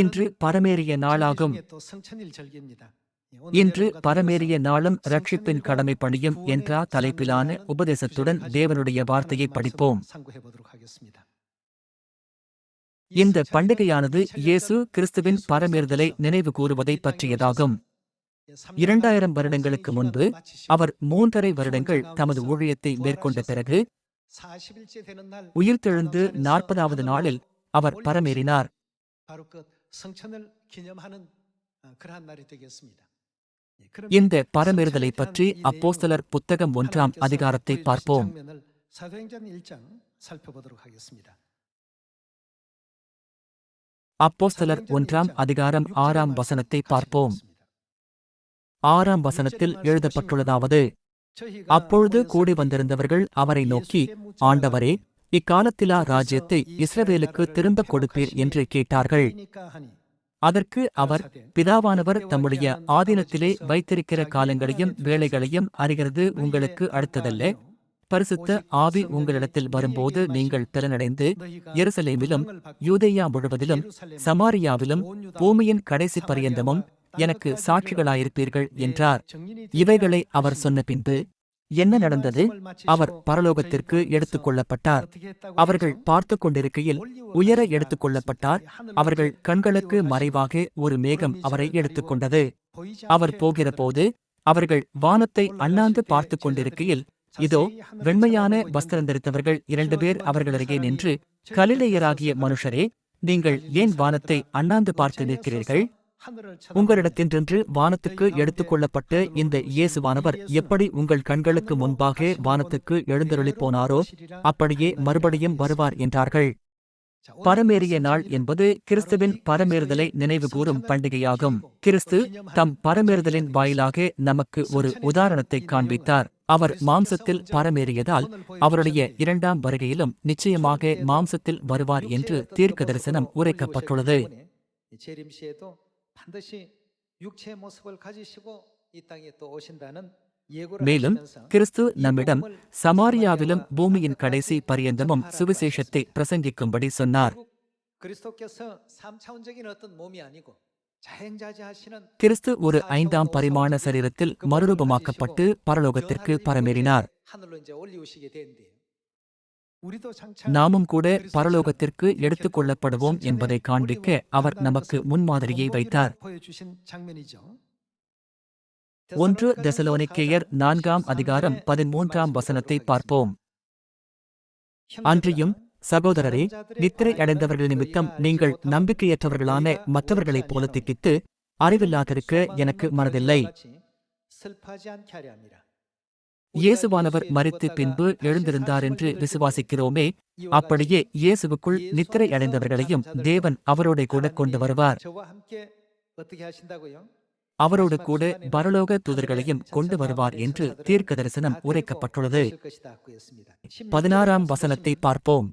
இன்று பரமேறிய நாளாகும். இன்று பரமேறிய நாளும் ரட்சிப்பின் கடமை பணியும் என்ற தலைப்பிலான உபதேசத்துடன் தேவனுடைய வார்த்தையை படிப்போம். இந்த பண்டிகையானது இயேசு கிறிஸ்துவின் பரமேறுதலை நினைவு கூறுவதை பற்றியதாகும். இரண்டாயிரம் வருடங்களுக்கு முன்பு அவர் மூன்றரை வருடங்கள் தமது ஊழியத்தை மேற்கொண்ட பிறகு உயிர்த்தெழுந்து நாற்பதாவது நாளில் அவர் பரமேறினார். இந்த பரமேறுதலை பற்றி அப்போஸ்தலர் புத்தகம் ஒன்றாம் அதிகாரத்தை பார்ப்போம் அப்போஸ்தலர் ஒன்றாம் அதிகாரம் ஆறாம் வசனத்தை பார்ப்போம் ஆறாம் வசனத்தில் எழுதப்பட்டுள்ளதாவது அப்பொழுது கூடி வந்திருந்தவர்கள் அவரை நோக்கி ஆண்டவரே இக்காலத்திலா ராஜ்யத்தை இஸ்ரவேலுக்கு திரும்பக் கொடுப்பீர் என்று கேட்டார்கள். அதற்கு அவர் பிதாவானவர் தம்முடைய ஆதீனத்திலே வைத்திருக்கிற காலங்களையும் வேலைகளையும் அறிகிறது உங்களுக்கு அடுத்ததல்ல. பரிசுத்த ஆவி உங்களிடத்தில் வரும்போது நீங்கள் திறனடைந்து எருசலேமிலும் யூதேயா முழுவதிலும் சமாரியாவிலும் பூமியின் கடைசி பரியந்தமும் எனக்கு சாட்சிகளாயிருப்பீர்கள் என்றார். இவைகளை அவர் சொன்ன பின்பு என்ன நடந்தது? அவர் பரலோகத்திற்கு எடுத்துக் கொள்ளப்பட்டார். அவர்கள் பார்த்து கொண்டிருக்கையில் உயர எடுத்துக் கொள்ளப்பட்டார். அவர்கள் கண்களுக்கு மறைவாக ஒரு மேகம் அவரை எடுத்துக்கொண்டது அவர் போகிறபோது அவர்கள் வானத்தை அண்ணாந்து பார்த்து கொண்டிருக்கையில் இதோ வெண்மையான வஸ்திரம் தரித்தவர்கள் இரண்டு பேர் அவர்களருகே நின்று கலிலேயராகிய மனுஷரே நீங்கள் ஏன் வானத்தை அண்ணாந்து பார்த்து நிற்கிறீர்கள்? உங்களிடத்தின்றென்று வானத்துக்கு எடுத்துக் கொள்ளப்பட்ட இந்த இயேசுவானவர் எப்படி உங்கள் கண்களுக்கு முன்பாக வானத்துக்கு எழுந்தருளிப் போனாரோ அப்படியே மறுபடியும் வருவார் என்றார்கள். பரமேறிய நாள் என்பது கிறிஸ்துவின் பரமேறுதலை நினைவுகூரும் பண்டிகையாகும். கிறிஸ்து தம் பரமேறுதலின் வாயிலாக நமக்கு ஒரு உதாரணத்தை காண்பித்தார். அவர் மாம்சத்தில் பரமேறியதால் அவருடைய இரண்டாம் வருகையிலும் நிச்சயமாக மாம்சத்தில் வருவார் என்று தீர்க்க தரிசனம் உரைக்கப்பட்டுள்ளது. மேலும் கிறிஸ்து நம்மிடம் சமாரியாவிலும் பூமியின் கடைசி பரியந்தமும் சுவிசேஷத்தை பிரசங்கிக்கும்படி சொன்னார். கிறிஸ்து ஒரு ஐந்தாம் பரிமாண சரீரத்தில் மறுரூபமாக்கப்பட்டு பரலோகத்திற்கு பரமேறினார். நாமும் கூட பரலோகத்திற்கு எடுத்துக் கொள்ளப்படுவோம் என்பதை காண்பிக்க அவர் நமக்கு முன்மாதிரியை வைத்தார். ஒன்று தெசலோனிக்கேயர் நான்காம் அதிகாரம் பதிமூன்றாம் வசனத்தை பார்ப்போம். அன்றியும் சகோதரரே நித்திரை அடைந்தவர்கள் நிமித்தம் நீங்கள் நம்பிக்கையற்றவர்களான மற்றவர்களைப் போல திட்டித்து அறிவில்லாதிருக்க எனக்கு மனதில்லை. இயேசுவானவர் மறித்து பின்பு எழுந்திருந்தார் என்று விசுவாசிக்கிறோமே அப்படியே இயேசுவுக்குள் நித்திரை அடைந்தவர்களையும் தேவன் அவரோட கூட கொண்டு வருவார். அவரோடு கூட பரலோக தூதர்களையும் கொண்டு வருவார் என்று தீர்க்க தரிசனம் உரைக்கப்பட்டுள்ளது. பதினாறாம் வசனத்தை பார்ப்போம்.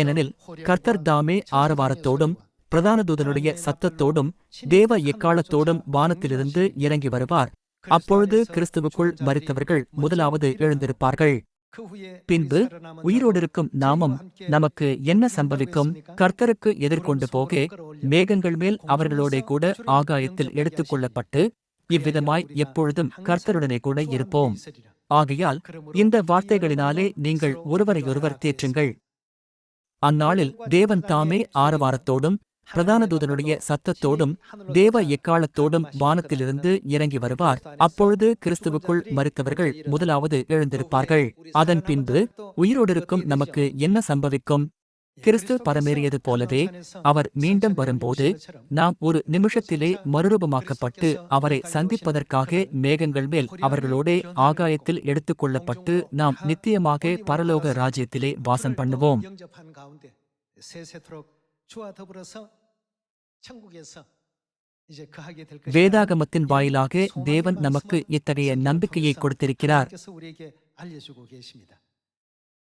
ஏனெனில் கர்த்தர் தாமே ஆரவாரத்தோடும் பிரதான தூதனுடைய சத்தத்தோடும் தேவ எக்காலத்தோடும் வானத்திலிருந்து இறங்கி வருவார். அப்பொழுது கிறிஸ்துவுக்குள் மறித்தவர்கள் முதலாவது எழுந்திருப்பார்கள். பின்பு உயிரோடிருக்கும் நாமம் நமக்கு என்ன சம்பவிக்கும்? கர்த்தருக்கு எதிர்கொண்டு போக மேகங்கள் மேல் அவர்களோட கூட ஆகாயத்தில் எடுத்துக் கொள்ளப்பட்டு இவ்விதமாய் எப்பொழுதும் கர்த்தருடனே கூட இருப்போம். ஆகையால் இந்த வார்த்தைகளினாலே நீங்கள் ஒருவரையொருவர் தேற்றுங்கள். அந்நாளில் தேவன் தாமே ஆரவாரத்தோடும் பிரதான தூதனுடைய சத்தத்தோடும் தேவ எக்காலத்தோடும் வானத்திலிருந்து இறங்கி வருவார். அப்பொழுது கிறிஸ்துவுக்குள் மறுத்தவர்கள் முதலாவது எழுந்திருப்பார்கள். அதன் பின்பு உயிரோடிருக்கும் நமக்கு என்ன சம்பவிக்கும்? கிறிஸ்து பரமேறியது போலவே அவர் மீண்டும் வரும்போது நாம் ஒரு நிமிஷத்திலே மறுரூபமாக்கப்பட்டு அவரை சந்திப்பதற்காக மேகங்கள் மேல் அவர்களோடே ஆகாயத்தில் எடுத்துக்கொள்ளப்பட்டு நாம் நித்தியமாக பரலோக ராஜ்யத்திலே வாசம் பண்ணுவோம். வேதாகமத்தின் வாயிலாக தேவன் நமக்கு இத்தகைய நம்பிக்கையை கொடுத்திருக்கிறார்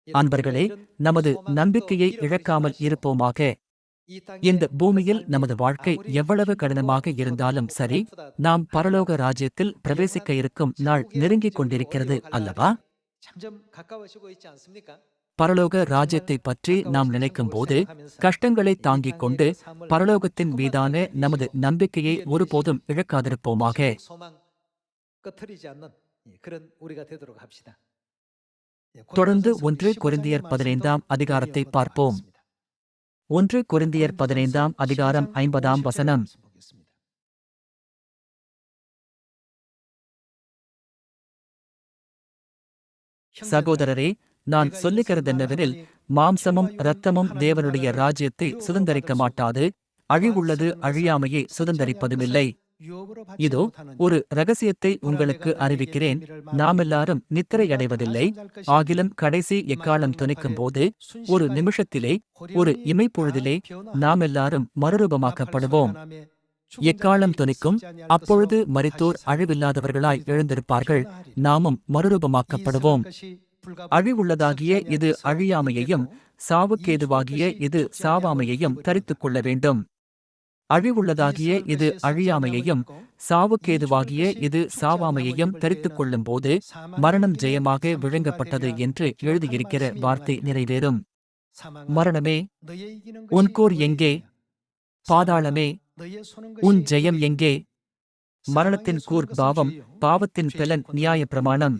அன்பர்களே நமது நம்பிக்கையை இழக்காமல் இருப்போமாக. இந்த பூமியில் நமது வாழ்க்கை எவ்வளவு கடினமாக இருந்தாலும் சரி நாம் பரலோக ராஜ்யத்தில் பிரவேசிக்க இருக்கும் நாள் நெருங்கிக் கொண்டிருக்கிறது அல்லவா? பரலோக ராஜ்யத்தை பற்றி நாம் நினைக்கும் போது கஷ்டங்களை தாங்கிக் கொண்டு பரலோகத்தின் மீதான நமது நம்பிக்கையை ஒருபோதும் இழக்காதிருப்போமாக. தொடர்ந்து ஒன்று குருந்தியர் பதினைந்தாம் அதிகாரத்தை பார்ப்போம். ஒன்று குருந்தியர் பதினைந்தாம் அதிகாரம் ஐம்பதாம் வசனம். சகோதரரே நான் சொல்லுகிறதென்னவெனில் மாம்சமும் இரத்தமும் தேவனுடைய ராஜ்யத்தை சுதந்தரிக்க மாட்டாது அழிவுள்ளது அழியாமையை சுதந்தரிப்பதுமில்லை. இதோ ஒரு ரகசியத்தை உங்களுக்கு அறிவிக்கிறேன். நாமெல்லாரும் நித்திரை அடைவதில்லை ஆகிலும் கடைசி எக்காலம் துணிக்கும் போது ஒரு நிமிஷத்திலே ஒரு இமைப்பொழுதிலே நாமெல்லாரும் மறுரூபமாக்கப்படுவோம். எக்காலம் துணிக்கும் அப்பொழுது மரித்தோர் அழிவில்லாதவர்களாய் எழுந்திருப்பார்கள். நாமும் மறுரூபமாக்கப்படுவோம். அழிவுள்ளதாகிய இது அழியாமையையும் சாவுக்கேதுவாகிய இது சாவாமையையும் தரித்துக் கொள்ள வேண்டும். அழிவுள்ளதாகிய இது அழியாமையையும் சாவுக்கேதுவாகிய இது சாவாமையையும் தரித்துக் கொள்ளும் போது மரணம் ஜெயமாக விழுங்கப்பட்டது என்று எழுதியிருக்கிற வார்த்தை நிறைவேறும். மரணமே உன் கோர் எங்கே? பாதாளமே உன் ஜெயம் எங்கே? மரணத்தின் கூர் பாவம் பாவத்தின் பெலன் நியாய பிரமாணம்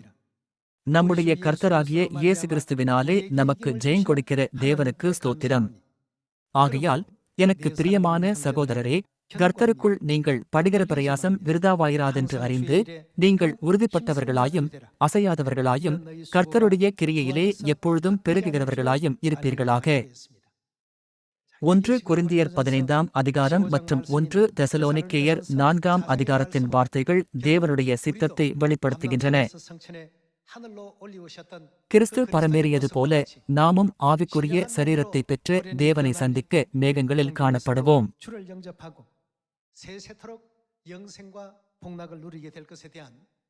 நம்முடைய கர்த்தராகிய இயேசு கிறிஸ்துவினாலே நமக்கு ஜெயம் கொடுக்கிற தேவனுக்கு ஸ்தோத்திரம். ஆகையால் எனக்கு பிரியமான சகோதரரே கர்த்தருக்குள் நீங்கள் படுகிற பிரயாசம் விருதாவாயிராதென்று அறிந்து நீங்கள் உறுதிப்பட்டவர்களாயும் அசையாதவர்களாயும் கர்த்தருடைய கிரியையிலே எப்பொழுதும் பெருகுகிறவர்களாயும் இருப்பீர்களாக. ஒன்று குருந்தியர் பதினைந்தாம் அதிகாரம் மற்றும் ஒன்று தெசலோனிக்கேயர் நான்காம் அதிகாரத்தின் வார்த்தைகள் தேவனுடைய சித்தத்தை வெளிப்படுத்துகின்றன. கிறிஸ்து பரமேறியது போல நாமும் ஆவிக்குரிய சரீரத்தை பெற்று தேவனை சந்திக்க மேகங்களில் காணப்படுவோம்.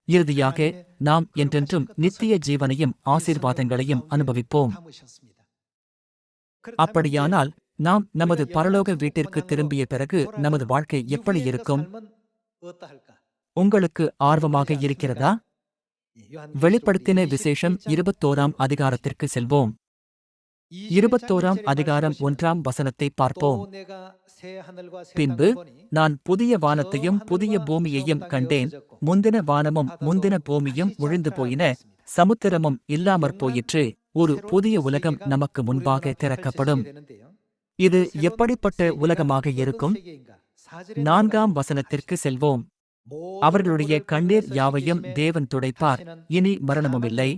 இறுதியாக நாம் என்றென்றும் நித்திய ஜீவனையும் ஆசீர்வாதங்களையும் அனுபவிப்போம். அப்படியானால் நாம் நமது பரலோக வீட்டிற்கு திரும்பிய பிறகு நமது வாழ்க்கை எப்படி இருக்கும்? உங்களுக்கு ஆர்வமாக இருக்கிறதா? வெளிப்படுத்தின விசேஷம் இருபத்தோராம் அதிகாரத்திற்கு செல்வோம். இருபத்தோராம் அதிகாரம் ஒன்றாம் வசனத்தை பார்ப்போம். பின்பு நான் புதிய வானத்தையும் புதிய பூமியையும் கண்டேன். முந்தின வானமும் முந்தின பூமியும் ஒழிந்து போயின. சமுத்திரமும் இல்லாமற் போயிற்று. ஒரு புதிய உலகம் நமக்கு முன்பாக திறக்கப்படும். இது எப்படிப்பட்ட உலகமாக இருக்கும்? நான்காம் வசனத்திற்கு செல்வோம். அவர்களுடைய கண்ணீர் யாவையும் தேவன் துடைப்பார். இனி மரணமும் இல்லை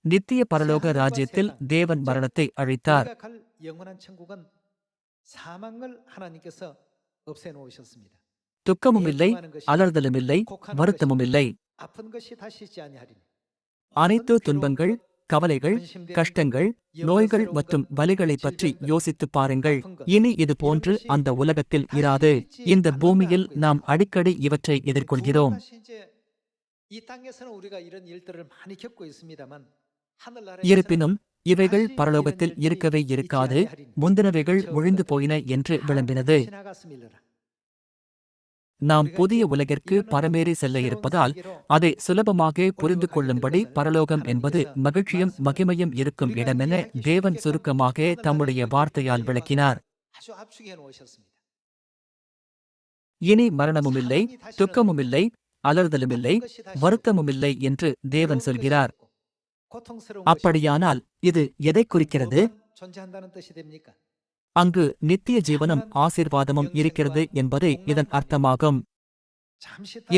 நித்திய பரலோக ராஜ்யத்தில் தேவன் மரணத்தை அழைத்தார். துக்கமும் இல்லை அலர்தலும் இல்லை வருத்தமும் இல்லை அனைத்து துன்பங்கள் கவலைகள் கஷ்டங்கள் நோய்கள் மற்றும் வலிகளை பற்றி யோசித்து பாருங்கள். இனி இது போன்று அந்த உலகத்தில் இராது. இந்த பூமியில் நாம் அடிக்கடி இவற்றை எதிர்கொள்கிறோம். இருப்பினும் இவைகள் பரலோகத்தில் இருக்கவே இருக்காது. முந்தினவைகள் ஒழிந்து போயின என்று விளம்பினது. நாம் புதிய உலகிற்கு பரமேறி செல்ல இருப்பதால் அதை சுலபமாக புரிந்து கொள்ளும்படி பரலோகம் என்பது மகிழ்ச்சியும் மகிமையும் இருக்கும் இடமென தேவன் சுருக்கமாக தம்முடைய வார்த்தையால் விளக்கினார். இனி மரணமும் இல்லை துக்கமும் இல்லை அலறுதலும் இல்லை வருத்தமும் இல்லை என்று தேவன் சொல்கிறார். அப்படியானால் இது எதை குறிக்கிறது? அங்கு நித்திய ஜீவனம் ஆசீர்வாதமும் இருக்கிறது என்பதே இதன் அர்த்தமாகும்.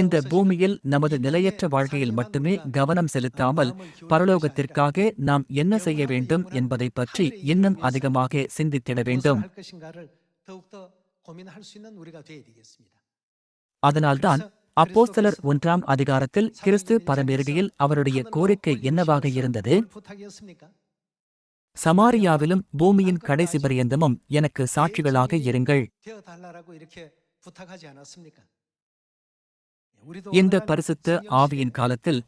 இந்த பூமியில் நமது நிலையற்ற வாழ்க்கையில் மட்டுமே கவனம் செலுத்தாமல் பரலோகத்திற்காக நாம் என்ன செய்ய வேண்டும் என்பதை பற்றி இன்னும் அதிகமாக சிந்தித்திட வேண்டும். அதனால்தான் அப்போஸ்தலர் ஒன்றாம் அதிகாரத்தில் கிறிஸ்து பரமேறுகையில் அவருடைய கோரிக்கை என்னவாக இருந்தது? சமாரியாவிலும் பூமியின் கடைசி பரியந்தமும் எனக்கு சாட்சிகளாக இருங்கள். இந்த பரிசுத்த ஆவியின் காலத்தில்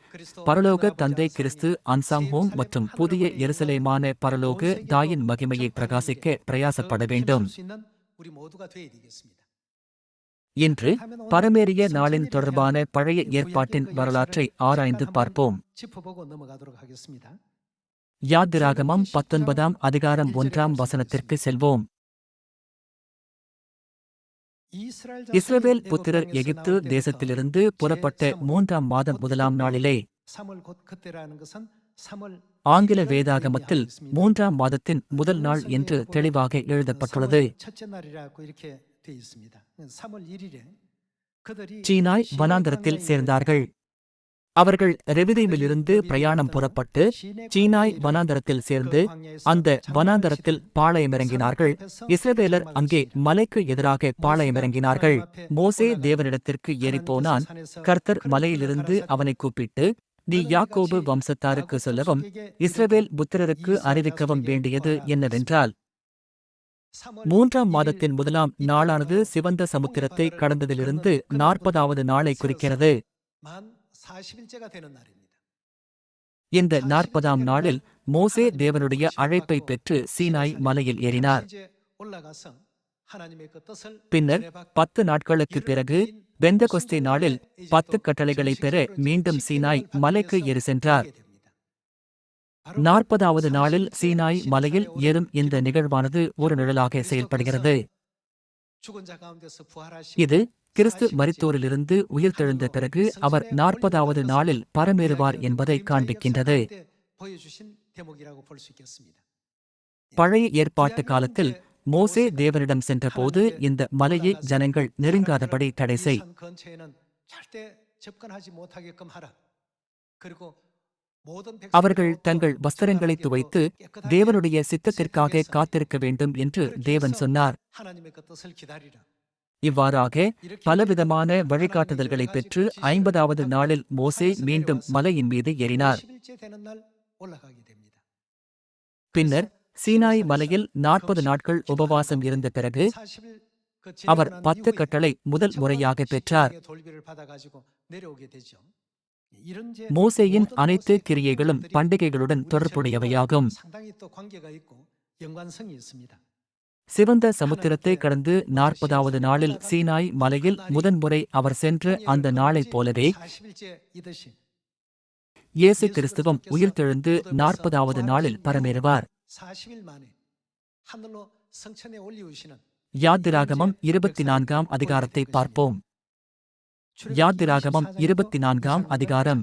பரலோக தந்தை கிறிஸ்து அன்சாம்ஹோம் மற்றும் புதிய எருசலேமான பரலோக தாயின் மகிமையை பிரகாசிக்க பிரயாசப்பட வேண்டும். இன்று பரமேறிய நாளின் தொடர்பான பழைய ஏற்பாட்டின் வரலாற்றை ஆராய்ந்து பார்ப்போம். யாத்திராகமம் பத்தொன்பதாம் அதிகாரம் ஒன்றாம் வசனத்திற்கு செல்வோம். இஸ்ரவேல் புத்திரர் எகிப்து தேசத்திலிருந்து புறப்பட்ட மூன்றாம் மாதம் முதலாம் நாளிலே ஆங்கில வேதாகமத்தில் மூன்றாம் மாதத்தின் முதல் நாள் என்று தெளிவாக எழுதப்பட்டுள்ளது. சீனாய் வனாந்தரத்தில் சேர்ந்தார்கள். அவர்கள் ரெவிதீமிலிருந்து பிரயாணம் புறப்பட்டு சீனாய் வனாந்தரத்தில் சேர்ந்து அந்த வனாந்தரத்தில் பாளையமிறங்கினார்கள். இஸ்ரவேலர் அங்கே மலைக்கு எதிராக பாளையமிறங்கினார்கள். மோசே தேவனிடத்திற்கு ஏறிப்போனான். கர்த்தர் மலையிலிருந்து அவனை கூப்பிட்டு நீ யாக்கோபு வம்சத்தாருக்கு சொல்லவும் இஸ்ரவேல் புத்திரருக்கு அறிவிக்கவும் வேண்டியது என்னவென்றால் மூன்றாம் மாதத்தின் முதலாம் நாளானது சிவந்த சமுத்திரத்தை கடந்ததிலிருந்து நாற்பதாவது நாளை குறிக்கிறது. இந்த நாற்பதாம் நாளில் மோசே தேவனுடைய அழைப்பை பெற்று சீனாய் மலையில் ஏறினார். பின்னர் பத்து நாட்களுக்குப் பிறகு பெந்தகொஸ்தே நாளில் பத்து கட்டளைகளை பெற மீண்டும் சீனாய் மலைக்கு ஏறி சென்றார் நாற்பதாவது நாளில் சீனாய் மலையில் ஏறும் இந்த நிகழ்வானது ஒரு நிழலாக செயல்படுகிறது. இது கிறிஸ்து மரித்தோரிலிருந்து உயிர்த்தெழுந்த பிறகு அவர் நாற்பதாவது நாளில் பரமேறுவார் என்பதை காண்பிக்கின்றது. பழைய ஏற்பாட்டு காலத்தில் மோசே தேவனிடம் சென்றபோது இந்த மலையை ஜனங்கள் நெருங்காதபடி தடை செய். அவர்கள் தங்கள் வஸ்திரங்களை துவைத்து தேவனுடைய சித்தத்திற்காக காத்திருக்க வேண்டும் என்று தேவன் சொன்னார். இவ்வாறாக பலவிதமான வழிகாட்டுதல்களை பெற்று ஐம்பதாவது நாளில் மோசே மீண்டும் மலையின் மீது ஏறினார். பின்னர் சீனாய் மலையில் நாற்பது நாட்கள் உபவாசம் இருந்த பிறகு அவர் பத்து கட்டளை முதல் முறையாக பெற்றார். மோசேயின் அனைத்து கிரியைகளும் பண்டிகைகளுடன் தொடர்புடையவையாகும். சிவந்த சமுத்திரத்தை கடந்து நாற்பதாவது நாளில் சீனாய் மலையில் முதன்முறை அவர் சென்ற அந்த நாளைப் போலவே இயேசு கிறிஸ்துவம் உயிர்த்தெழுந்து நாற்பதாவது நாளில் பரமேறுவார். யாத்திராகமம் இருபத்தி நான்காம் அதிகாரத்தை பார்ப்போம். யாத்திராகமம் இருபத்தி நான்காம் அதிகாரம்.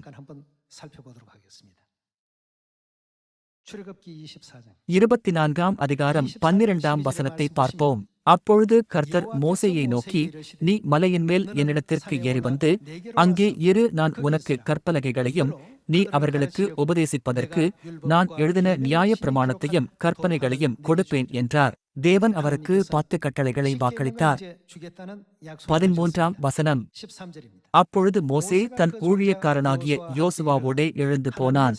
இருபத்தி நான்காம் அதிகாரம் பன்னிரண்டாம் வசனத்தை பார்ப்போம். அப்பொழுது கர்த்தர் மோசையை நோக்கி நீ மலையின் மேல் என்னிடத்திற்கு ஏறி வந்து அங்கே இரு நான் உனக்கு கற்பலகைகளையும் நீ அவர்களுக்கு உபதேசிப்பதற்கு நான் எழுதின நியாய பிரமாணத்தையும் கற்பனைகளையும் கொடுப்பேன் என்றார். தேவன் அவருக்கு பத்து கட்டளைகளை வாக்களித்தார். பதிமூன்றாம் வசனம். அப்பொழுது மோசே தன் ஊழியக்காரனாகிய யோசுவாவோடே எழுந்து போனான்.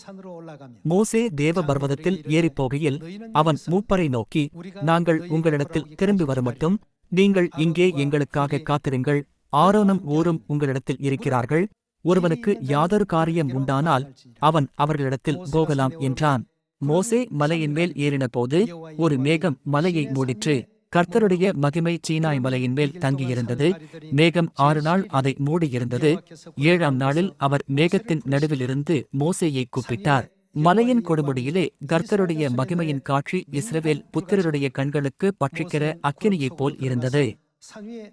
மோசே தேவ பர்வதத்தில் ஏறிப்போகையில் அவன் மூப்பரை நோக்கி நாங்கள் உங்களிடத்தில் திரும்பி வருமட்டும். நீங்கள் இங்கே எங்களுக்காக காத்திருங்கள். ஆரோனும் ஊரும் உங்களிடத்தில் இருக்கிறார்கள். ஒருவனுக்கு யாதொரு காரியம் உண்டானால் அவன் அவர்களிடத்தில் போகலாம் என்றான். மோசே மலையின் மேல் ஏறினபோது ஒரு மேகம் மலையை மூடிற்று. கர்த்தருடைய மகிமை சீனாய் மலையின் மேல் தங்கியிருந்தது. மேகம் ஆறு நாள் அதை மூடியிருந்தது. ஏழாம் நாளில் அவர் மேகத்தின் நடுவிலிருந்து மோசேயை கூப்பிட்டார். மலையின் கொடுமுடியிலே கர்த்தருடைய மகிமையின் காட்சி இஸ்ரவேல் புத்திரருடைய கண்களுக்கு பற்றிக்கிற அக்கினியைப் போல் இருந்தது.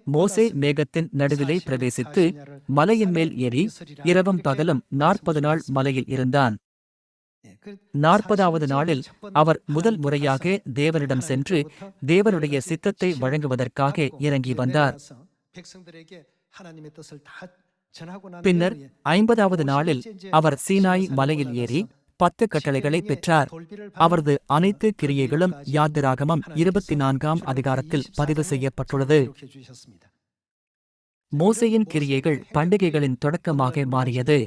மோசே மேகத்தின் நடுவிலே பிரவேசித்து மலையின் மேல் ஏறி இரவும் பகலும் நாற்பது நாள் மலையில் இருந்தான். நாற்பதாவது நாளில் அவர் முதல் முறையாக தேவனிடம் சென்று தேவனுடைய சித்தத்தை வழங்குவதற்காக இறங்கி வந்தார். பின்னர் ஐம்பதாவது நாளில் அவர் சீனாய் மலையில் ஏறி பத்து கட்டளைகளை பெற்றார். அவரது அனைத்து கிரியைகளும் யாத்திராகமம் இருபத்தி நான்காம் அதிகாரத்தில் பதிவு செய்யப்பட்டுள்ளது. மோசையின் கிரியைகள் பண்டிகைகளின் தொடக்கமாக மாறியது.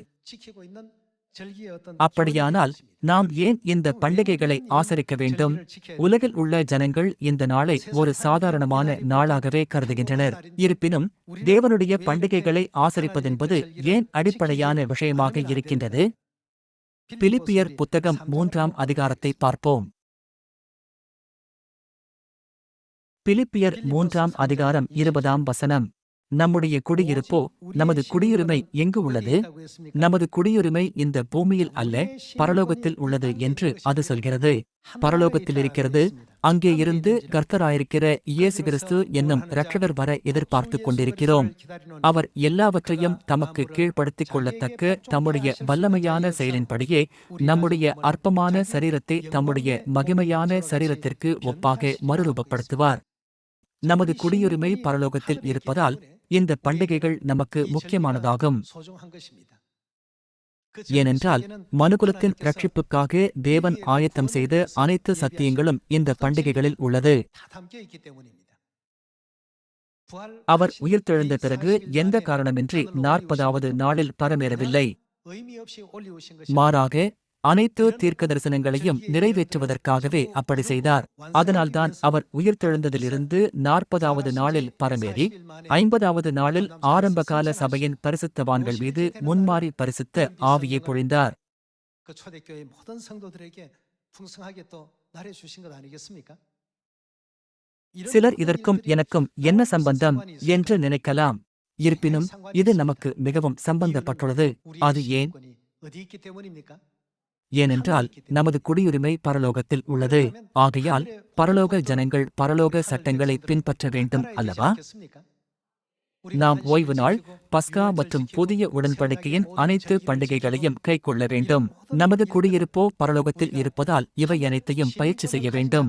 அப்படியானால் நாம் ஏன் இந்த பண்டிகைகளை ஆசரிக்க வேண்டும்? உலகில் உள்ள ஜனங்கள் இந்த நாளை ஒரு சாதாரணமான நாளாகவே கருதுகின்றனர். இருப்பினும் தேவனுடைய பண்டிகைகளை ஆசரிப்பதென்பது ஏன் அடிப்படையான விஷயமாக இருக்கின்றது? பிலிப்பியர் புத்தகம் மூன்றாம் அதிகாரத்தை பார்ப்போம். பிலிப்பியர் மூன்றாம் அதிகாரம் இருபதாம் வசனம். நம்முடைய குடியிருப்போ நமது குடியுரிமை எங்கு உள்ளது? நமது குடியுரிமை இந்த பூமியில் அல்ல பரலோகத்தில் உள்ளது என்று அது சொல்கிறது. பரலோகத்தில் இருக்கிறது அங்கே இருந்து கர்த்தராயிருக்கிற இயேசு கிறிஸ்து என்னும் இரட்சகர் வர எதிர்பார்த்துக் கொண்டிருக்கிறோம். அவர் எல்லாவற்றையும் தமக்கு கீழ்ப்படுத்திக் கொள்ளத்தக்க தம்முடைய வல்லமையான செயலின்படியே நம்முடைய அற்பமான சரீரத்தை தம்முடைய மகிமையான சரீரத்திற்கு ஒப்பாக மறுரூபப்படுத்துவார். நமது குடியுரிமை பரலோகத்தில் இருப்பதால் இந்த பண்டிகைகள் நமக்கு முக்கியமானதாகும். ஏனென்றால் மனுகுலத்தின் ரட்சிப்புக்காக தேவன் ஆயத்தம் செய்த அனைத்து சத்தியங்களும் இந்த பண்டிகைகளில் உள்ளது. அவர் உயிர்த்தெழுந்த பிறகு எந்த காரணமின்றி நாற்பதாவது நாளில் பரமேறவில்லை. மாறாக அனைத்து தீர்க்க தரிசனங்களையும் நிறைவேற்றுவதற்காகவே அப்படி செய்தார். அதனால்தான் அவர் உயிர்த்தெழுந்ததிலிருந்து நாற்பதாவது நாளில் பரமேறி ஐம்பதாவது நாளில் ஆரம்பகால சபையின் பரிசுத்தவான்கள் மீது முன்மாறி பரிசுத்த ஆவியை பொழிந்தார். சிலர் இதற்கும் எனக்கும் என்ன சம்பந்தம் என்று நினைக்கலாம். இருப்பினும் இது நமக்கு மிகவும் சம்பந்தப்பட்டுள்ளது. அது ஏன்? ஏனென்றால் நமது குடியுரிமை பரலோகத்தில் உள்ளது. ஆகையால் பரலோக ஜனங்கள் பரலோக சட்டங்களை பின்பற்ற வேண்டும் அல்லவா? நாம் ஓய்வு நாள் பஸ்கா மற்றும் புதிய உடன்படிக்கையின் அனைத்து பண்டிகைகளையும் கைக்கொள்ள வேண்டும். நமது குடியிருப்போ பரலோகத்தில் இருப்பதால் இவை அனைத்தையும் பயிற்சி செய்ய வேண்டும்.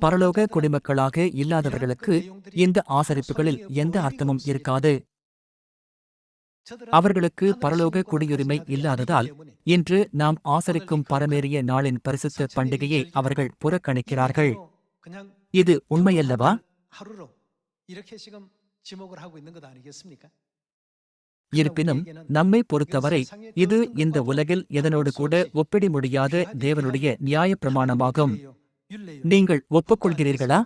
பரலோக குடிமக்களாக இல்லாதவர்களுக்கு இந்த ஆசரிப்புகளில் எந்த அர்த்தமும் இருக்காது. அவர்களுக்கு பரலோக குடியுரிமை இல்லாததால் இன்று நாம் ஆசரிக்கும் பரமேறிய நாளின் பரிசுத்த பண்டிகையை அவர்கள் புறக்கணிக்கிறார்கள். இது உண்மையல்லவா? இருப்பினும் நம்மை பொறுத்தவரை இது இந்த உலகில் எதனோடு கூட ஒப்பிட முடியாத தேவனுடைய நியாய பிரமாணமாகும் நீங்கள் ஒப்புக்கொள்கிறீர்களா?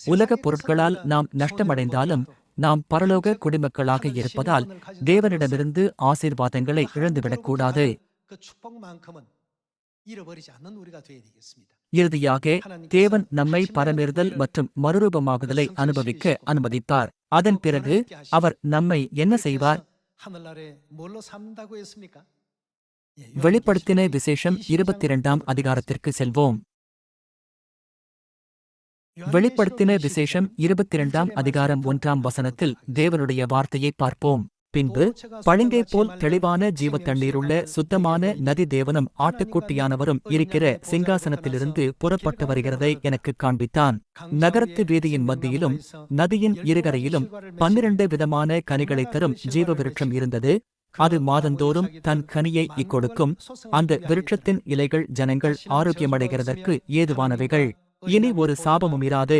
உலக பொருட்களால் நாம் நஷ்டமடைந்தாலும் நாம் பரலோக குடிமக்களாக இருப்பதால் தேவனிடமிருந்து ஆசீர்வாதங்களை இழந்துவிடக்கூடாது. இறுதியாக தேவன் நம்மை பரமேறுதல் மற்றும் மறுரூபமாகுதலை அனுபவிக்க அனுமதித்தார். அதன் பிறகு அவர் நம்மை என்ன செய்வார்? வெளிப்படுத்தின விசேஷம் இருபத்தி இரண்டாம் அதிகாரத்திற்கு செல்வோம். வெளிப்படுத்தின விசேஷம் இருபத்தி இரண்டாம் அதிகாரம் ஒன்றாம் வசனத்தில் தேவனுடைய வார்த்தையை பார்ப்போம். பின்பு பளிங்கை போல் தெளிவான ஜீவ தண்ணீருள்ள சுத்தமான நதி தேவனும் ஆட்டுக்குட்டியானவரும் இருக்கிற சிங்காசனத்திலிருந்து புறப்பட்டு வருகிறதை எனக்கு காண்பித்தான். நகரத்து வீதியின் மத்தியிலும் நதியின் இருகரையிலும் பன்னிரண்டு விதமான கனிகளை தரும் ஜீவ விருட்சம் இருந்தது. அது மாதந்தோறும் தன் கனியை இக்கொடுக்கும். அந்த விருட்சத்தின் இலைகள் ஜனங்கள் ஆரோக்கியமடைகிறதற்கு ஏதுவானவைகள். இனி ஒரு சாபமும் இராது.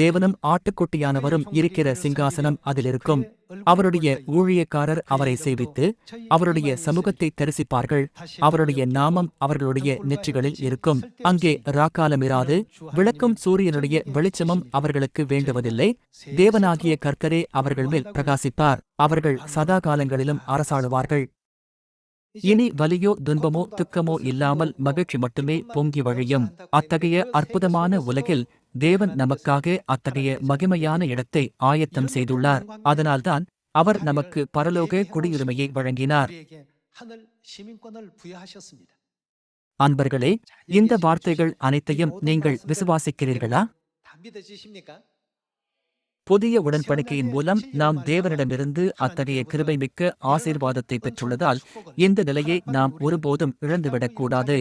தேவனும் ஆட்டுக்குட்டியானவரும் இருக்கிற சிங்காசனம் அதில் இருக்கும் அவருடைய ஊழியக்காரர் அவரை சேவித்து அவருடைய சமூகத்தை தரிசிப்பார்கள். அவருடைய நாமம் அவர்களுடைய நெற்றிகளில் இருக்கும். அங்கே ராக்காலம் இராது. விளக்கும் சூரியனுடைய வெளிச்சமும் அவர்களுக்கு வேண்டுவதில்லை. தேவனாகிய கற்கரே அவர்கள் மேல் பிரகாசிப்பார். அவர்கள் சதா காலங்களிலும் அரசாளுவார்கள். இனி வலியோ துன்பமோ துக்கமோ இல்லாமல் மகிழ்ச்சி மட்டுமே பொங்கி வழியும். அத்தகைய அற்புதமான உலகில் தேவன் நமக்காக அத்தகைய மகிமையான இடத்தை ஆயத்தம் செய்துள்ளார். அதனால்தான் அவர் நமக்கு பரலோக குடியுரிமையை வழங்கினார். அன்பர்களே இந்த வார்த்தைகள் அனைத்தையும் நீங்கள் விசுவாசிக்கிறீர்களா? புதிய உடன்படிக்கையின் மூலம் நாம் தேவனிடமிருந்து அத்தகைய கிருபை மிக்க ஆசீர்வாதத்தை பெற்றுள்ளதால் இந்த நிலையை நாம் ஒருபோதும் இழந்துவிடக்கூடாது.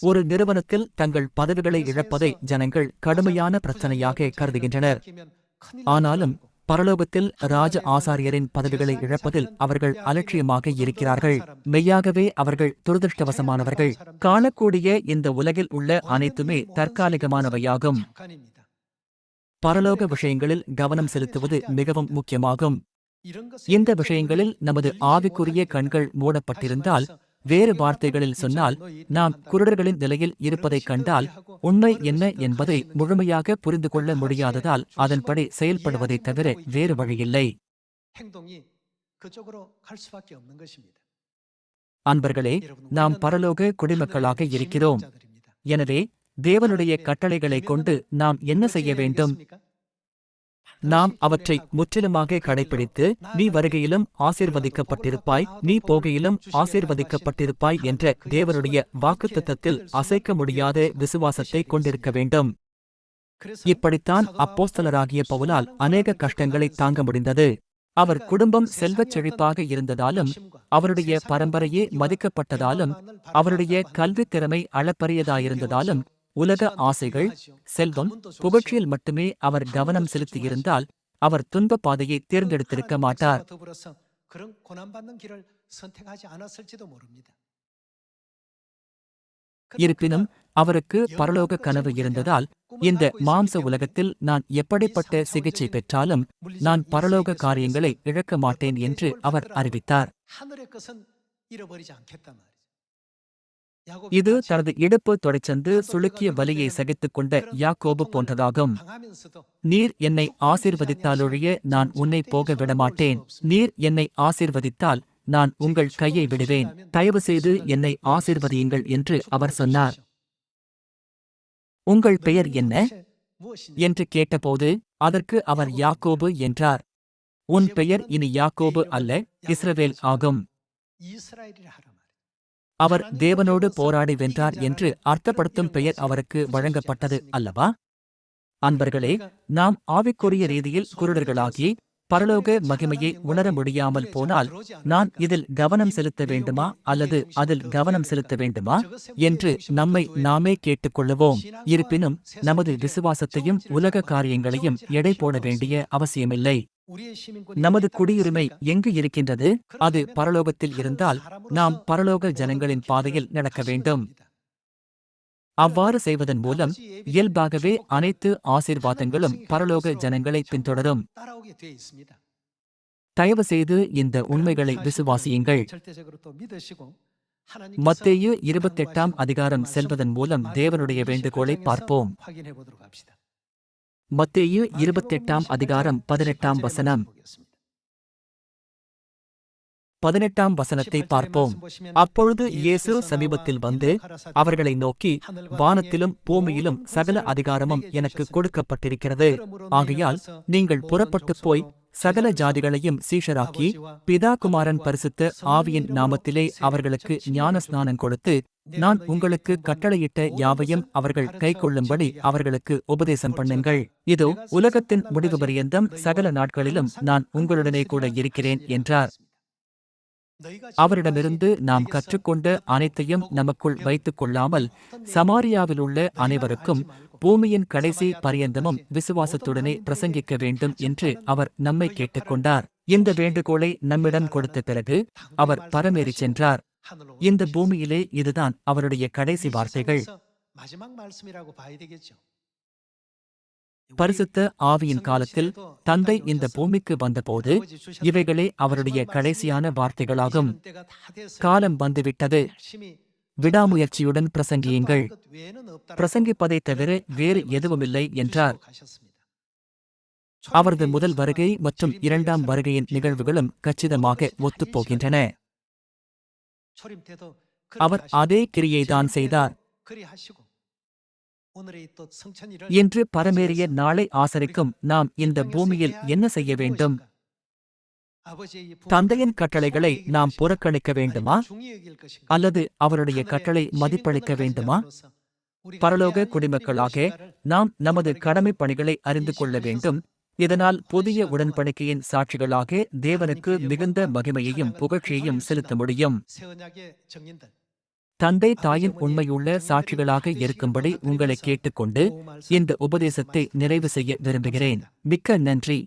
ஒரு நிறுவனத்தில் தங்கள் பதவிகளை இழப்பதை ஜனங்கள் கடுமையான பிரச்சனையாக கருதுகின்றனர். ஆனாலும் பரலோகத்தில் ராஜ ஆசாரியரின் பதவிகளை இழப்பதில் அவர்கள் அலட்சியமாக இருக்கிறார்கள். மெய்யாகவே அவர்கள் துரதிருஷ்டவசமானவர்கள். காணக்கூடிய இந்த உலகில் உள்ள அனைத்துமே தற்காலிகமானவையாகும். பரலோக விஷயங்களில் கவனம் செலுத்துவது மிகவும் முக்கியமாகும். இந்த விஷயங்களில் நமது ஆவிக்குரிய கண்கள் மூடப்பட்டிருந்தால் வேறு வார்த்தைகளில் சொன்னால் நாம் குருடர்களின் நிலையில் இருப்பதைக் கண்டால் உண்மை என்ன என்பதை முழுமையாக புரிந்து கொள்ள முடியாததால் அதன்படி செயல்படுவதை தவிர வேறு வழியில்லை. அன்பர்களே நாம் பரலோக குடிமக்களாக இருக்கிறோம். எனவே தேவனுடைய கட்டளைகளைக் கொண்டு நாம் என்ன செய்ய வேண்டும்? நாம் அவற்றை முற்றிலுமாக கடைபிடித்து நீ வருகையிலும் ஆசீர்வதிக்கப்பட்டிருப்பாய் நீ போகையிலும் ஆசீர்வதிக்கப்பட்டிருப்பாய் என்ற தேவனுடைய வாக்குத்தத்தத்தில் அசைக்க முடியாத விசுவாசத்தை கொண்டிருக்க வேண்டும். இப்படித்தான் அப்போஸ்தலராகிய பவுலால் அநேக கஷ்டங்களை தாங்க முடிந்தது. அவர் குடும்பம் செல்வச் செழிப்பாக இருந்ததாலும் அவருடைய பரம்பரையே மதிக்கப்பட்டதாலும் அவருடைய கல்வித் திறமை அளப்பரியதாயிருந்ததாலும் உலக ஆசைகள் செல்வம் புகழ்ச்சியில் மட்டுமே அவர் கவனம் செலுத்தியிருந்தால் அவர் துன்ப பாதையை தேர்ந்தெடுத்திருக்க மாட்டார். இருப்பினும் அவருக்கு பரலோக கனவு இருந்ததால் இந்த மாம்ச உலகத்தில் நான் எப்படிப்பட்ட சிகிச்சை பெற்றாலும் நான் பரலோக காரியங்களை இழக்க மாட்டேன் என்று அவர் அறிவித்தார். இது தனது இடுப்பு தொடைச்சந்து சுளுக்கிய வலியை சகித்துக் கொண்ட யாக்கோபு போன்றதாகும். நீர் என்னை ஆசீர்வதித்தாலொழிய நான் உன்னை போக விடமாட்டேன். நீர் என்னை ஆசீர்வதித்தால் நான் உங்கள் கையை விடுவேன். தயவு செய்து என்னை ஆசிர்வதியுங்கள் என்று அவர் சொன்னார். உங்கள் பெயர் என்ன? என்று கேட்டபோது அதற்கு அவர் யாக்கோபு என்றார். உன் பெயர் இனி யாக்கோபு அல்ல இஸ்ரவேல் ஆகும். அவர் தேவனோடு போராடி வென்றார் என்று அர்த்தப்படுத்தும் பெயர் அவருக்கு வழங்கப்பட்டது அல்லவா? அன்பர்களே நாம் ஆவிக்குரிய ரீதியில் குருடர்களாகி பரலோக மகிமையை உணர முடியாமல் போனால் நான் இதில் கவனம் செலுத்த வேண்டுமா அல்லது அதில் கவனம் செலுத்த வேண்டுமா என்று நம்மை நாமே கேட்டுக்கொள்ளுவோம். இருப்பினும் நமது விசுவாசத்தையும் உலக காரியங்களையும் எடை போட வேண்டிய அவசியமில்லை. நமது குடியுரிமை எங்கு இருக்கின்றது? அது பரலோகத்தில் இருந்தால் நாம் பரலோக ஜனங்களின் பாதையில் நடக்க வேண்டும். அவ்வாறு செய்வதன் மூலம் இயல்பாகவே அனைத்து ஆசீர்வாதங்களும் பரலோக ஜனங்களை பின்தொடரும். தயவு செய்து இந்த உண்மைகளை விசுவாசியுங்கள். மத்தேயு இருபத்தெட்டாம் அதிகாரம் செல்வதன் மூலம் தேவனுடைய வேண்டுகோளை பார்ப்போம். மத்தேயு இருபத்தெட்டாம் அதிகாரம் பதினெட்டாம் வசனம். பதினெட்டாம் வசனத்தை பார்ப்போம். அப்பொழுது இயேசு சமீபத்தில் வந்து அவர்களை நோக்கி வானத்திலும் பூமியிலும் சகல அதிகாரமும் எனக்கு கொடுக்கப்பட்டிருக்கிறது. ஆகையால் நீங்கள் புறப்பட்டு போய் சகல ஜாதிகளையும் சீஷராக்கி பிதா குமாரன் பரிசுத்த ஆவியின் நாமத்திலே அவர்களுக்கு ஞான ஸ்நானம் கொடுத்து நான் உங்களுக்கு கட்டளையிட்ட யாவையும் அவர்கள் கைக்கொள்ளும்படி அவர்களுக்கு உபதேசம் பண்ணுங்கள். இதோ உலகத்தின் முடிவு பரியந்தம் சகல நாட்களிலும் நான் உங்களுடனே கூட இருக்கிறேன் என்றார். அவரிடமிருந்து நாம் கற்றுக்கொண்ட அனைத்தையும் நமக்குள் வைத்துக் கொள்ளாமல் சமாரியாவிலுள்ள அனைவருக்கும் பூமியின் கடைசி பரியந்தமும் விசுவாசத்துடனே பிரசங்கிக்க வேண்டும் என்று அவர் நம்மை கேட்டுக்கொண்டார். இந்த வேண்டுகோளை நம்மிடம் கொடுத்த பிறகு அவர் பரமேறி சென்றார். இந்த பூமியிலே இதுதான் அவருடைய கடைசி வார்த்தைகள். பரிசுத்த ஆவியின் காலத்தில் தந்தை இந்த பூமிக்கு வந்தபோது இவைகளே அவருடைய கடைசியான வார்த்தைகளாகும். காலம் வந்துவிட்டது. விடாமுயற்சியுடன் பிரசங்கியுங்கள். பிரசங்கிப்பதை தவிர வேறு எதுவுமில்லை என்றார். அவரது முதல் வருகை மற்றும் இரண்டாம் வருகையின் நிகழ்வுகளும் கச்சிதமாக ஒத்துப்போகின்றன. அவர் அதே கிரியைதான் செய்தார். இன்று பரமேறிய நாளை ஆசரிக்கும் நாம் இந்த பூமியில் என்ன செய்ய வேண்டும்? தந்தையின் கட்டளைகளை நாம் புறக்கணிக்க வேண்டுமா? அல்லது அவருடைய கட்டளை மதிப்பளிக்க வேண்டுமா? பரலோக குடிமக்களாக நாம் நமது கடமை பணிகளை அறிந்து கொள்ள வேண்டும். இதனால் புதிய உடன்படிக்கையின் சாட்சிகளாக தேவனுக்கு மிகுந்த மகிமையையும் புகழ்ச்சியையும் செலுத்த முடியும். தந்தை தாயின் உண்மையுள்ள சாட்சிகளாக இருக்கும்படி உங்களை கேட்டுக்கொண்டு இந்த உபதேசத்தை நிறைவு செய்ய விரும்புகிறேன். மிக்க நன்றி.